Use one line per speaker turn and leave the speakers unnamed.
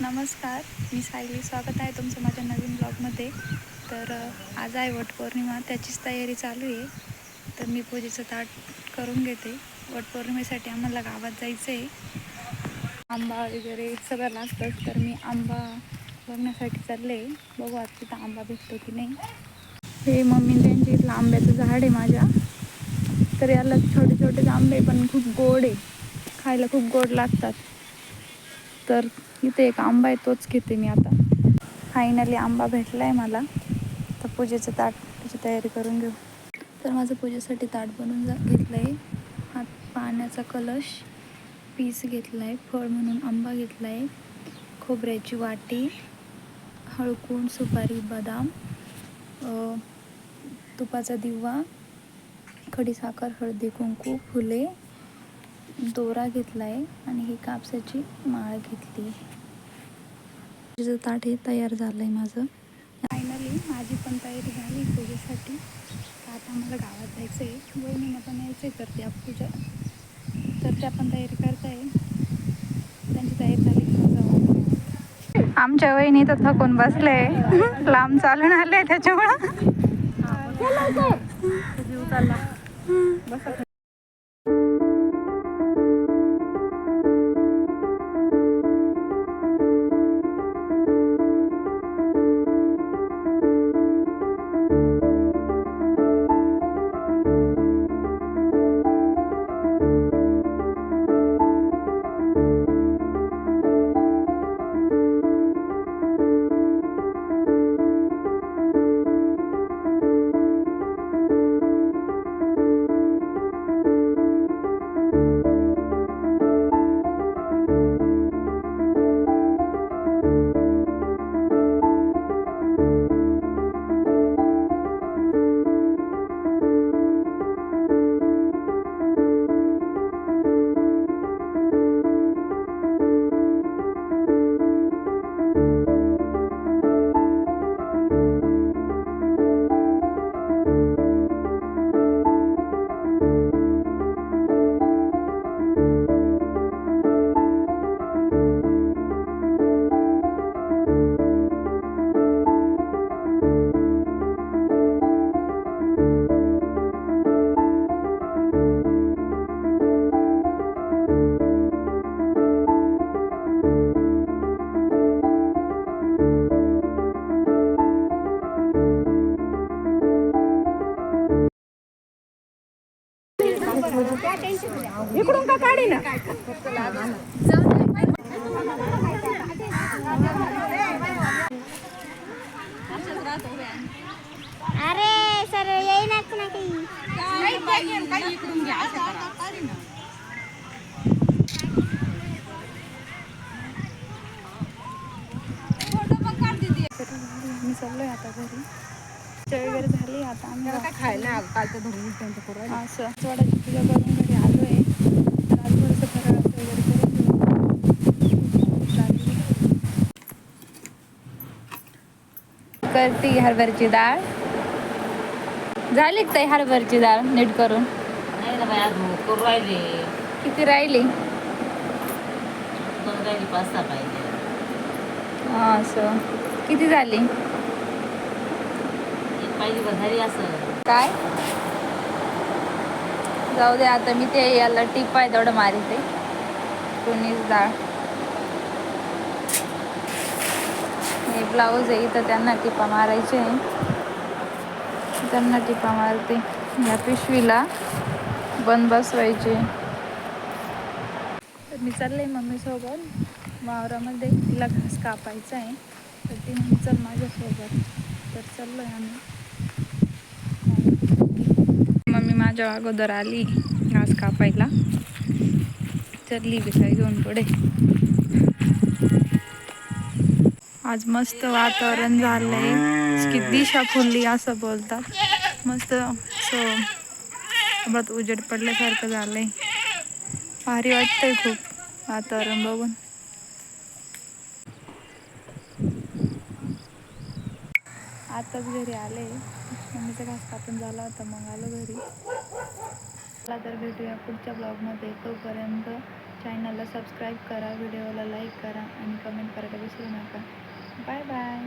नमस्कार मी सायली. स्वागत आहे तुमचं माझ्या नवीन ब्लॉगमध्ये. तर आज आहे वटपौर्णिमा त्याचीच तयारी चालू आहे. तर मी पूजेचं ताट करून घेते. वटपौर्णिमेसाठी आम्हाला गावात जायचं आहे आंबा वगैरे सगळं लागतं तर मी आंबा बघण्यासाठी चालले. बघू आज तिथं आंबा भेटतो की नाही. हे मम्मी त्यांची इथलं आंब्याचं झाड आहे माझ्या. तर याला छोटे छोटेच आंबे पण खूप गोड आहे. खायला खूप गोड लागतात. तर इथे एक आंबा आहे तोच घेते मी आता. फायनली आंबा भेटला आहे मला. तर पूजेचं ताट त्याची तयारी करून घेऊ. तर माझं पूजेसाठी ताट बनवून जा घेतलं आहे हा पाण्याचा कलश पीस घेतला आहे फळ म्हणून आंबा घेतला आहे खोबऱ्याची वाटी हळकूण सुपारी बदाम तुपाचा दिवा खडीसाखर हळदी कुंकू फुले दोरा घेतला आहे आणि ही कापसाची माळ घेतली. आहे पूजेचं ताट हे तयार झालं आहे माझं. फायनली माझी पण तयारी झाली पूजेसाठी. आता मला गावात जायचं आहे वहिनीनं पण यायचं आहे तर त्या पूजा तर त्या पण तयारी करताय. त्यांची तयारी झाली. आमच्या वहिनी तर थकून बसले लांब चालून आले त्याच्यामुळं.
इकडून का काढी ना?
अरे सर येईनाच ना काही?
मी चाललोय आता घरी. वगैरे झाली. आता आम्ही
काय खायला कालचं धरून त्यांचं करू.
असं. थोड्याची पूजा करून घरी आलो आहे तर आज थोडंसं वगैरे करून. चालली. करती हरभरची डाळ. झाली ताई हरभरची डाळ नीट करून? किती राहिली?
दोन राहिली पाच सहा पाहिजे
हा, असं. किती झाली?
पाहिजे असं.
काय? जाऊ दे आता मी ते याला टिप आहे तेवढं मारिते. कोणीच डाळ हे ब्लाऊज आहे इथं त्यांना टिपा मारायचे आहे. त्यांना टिपा मारते. या पिशवीला बंद बसवायचे. तर मी चालले मम्मीसोबत. वावरामध्ये तिला घास कापायचा आहे. तर ती म्हणली चल माझ्यासोबत. तर चाललो आहे आम्ही मम्मी माझ्या अगोदर आली घास कापायला चलली बिसाई घेऊन पुढे. आज मस्त वातावरण झालंय. की दिशा फुलली असं बोलतात. मस्त सो उजेड पडल्यासारखं झालंय. भारी वाटतंय खूप वातावरण बघून. आताच घरी आले. मम्मीचा घास कापून झाला होता मग आलो घरी. चला तर भेटूया पुढच्या ब्लॉगमध्ये. तोपर्यंत चॅनलला सबस्क्राईब करा व्हिडिओला लाईक करा आणि कमेंट करायला विसरू नका. Bye bye